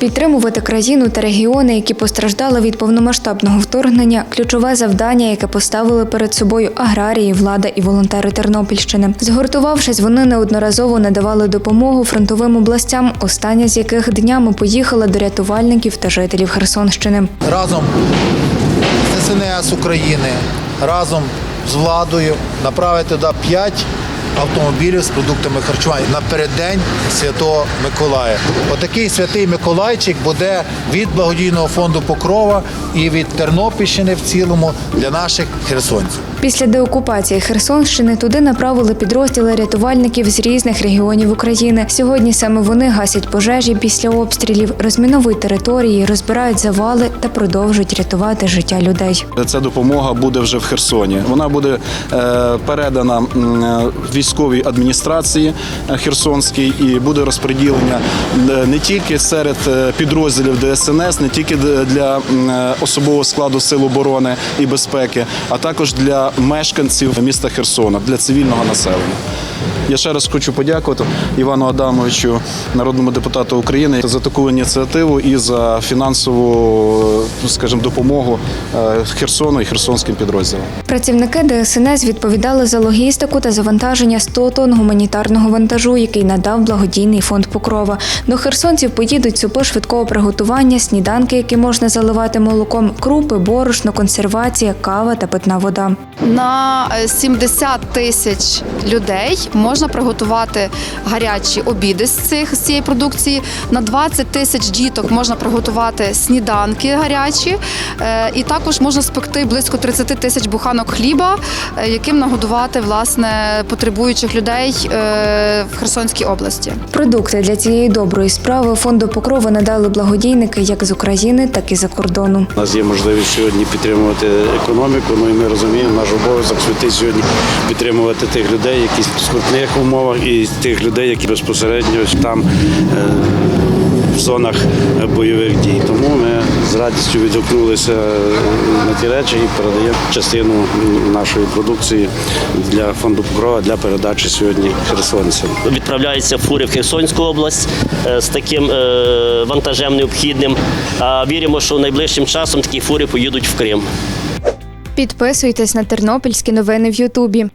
Підтримувати країну та регіони, які постраждали від повномасштабного вторгнення, ключове завдання, яке поставили перед собою аграрії, влада і волонтери Тернопільщини. Згуртувавшись, вони неодноразово надавали допомогу фронтовим областям, остання з яких днями поїхала до рятувальників та жителів Херсонщини. разом з ДСНС України, разом з владою направити туди 5 автомобілів з продуктами харчування на переддень Святого Миколая. Отакий святий Миколайчик буде від благодійного фонду Покрова і від Тернопільщини в цілому для наших херсонців. Після деокупації Херсонщини туди направили підрозділи рятувальників з різних регіонів України. Сьогодні саме вони гасять пожежі після обстрілів, розміновують території, розбирають завали та продовжують рятувати життя людей. Ця допомога буде вже в Херсоні. Вона буде е, передана м, е, військовій адміністрації е, Херсонській і буде розподілення е, не тільки серед е, підрозділів ДСНС, не тільки для особового складу сил оборони і безпеки, а також для мешканців міста Херсона, для цивільного населення. Я ще раз хочу подякувати Івану Адамовичу, народному депутату України, за таку ініціативу і за фінансову, скажімо, допомогу Херсону і херсонським підрозділам. Працівники ДСНС відповідали за логістику та завантаження 100 тонн гуманітарного вантажу, який надав благодійний фонд Покрова. До херсонців поїдуть супи швидкого приготування, сніданки, які можна заливати молоком, крупи, борошно, консервація, кава та питна вода. На е, 70 тисяч людей можна приготувати гарячі обіди з цих з цієї продукції. На 20 тисяч діток можна приготувати сніданки гарячі, Е, і також можна спекти близько 30 тисяч буханок хліба, е, яким нагодувати власне потребуючих людей е, в Херсонській області. Продукти для цієї доброї справи фонду Покрова надали благодійники як з України, так і за кордону. У нас є можливість сьогодні підтримувати економіку. Ну і ми розуміємо, наш обов'язок святий сьогодні підтримувати тих людей, які в скрутних умовах, і тих людей, які безпосередньо там е, в зонах бойових дій. Тому ми радістю відгукнулися на ті речі і передаємо частину нашої продукції для фонду Покрова для передачі сьогодні херсонцям. відправляються фури в Херсонську область е, з таким е, вантажем необхідним. А віримо, що найближчим часом такі фури поїдуть в Крим. Підписуйтесь на тернопільські новини в Ютубі.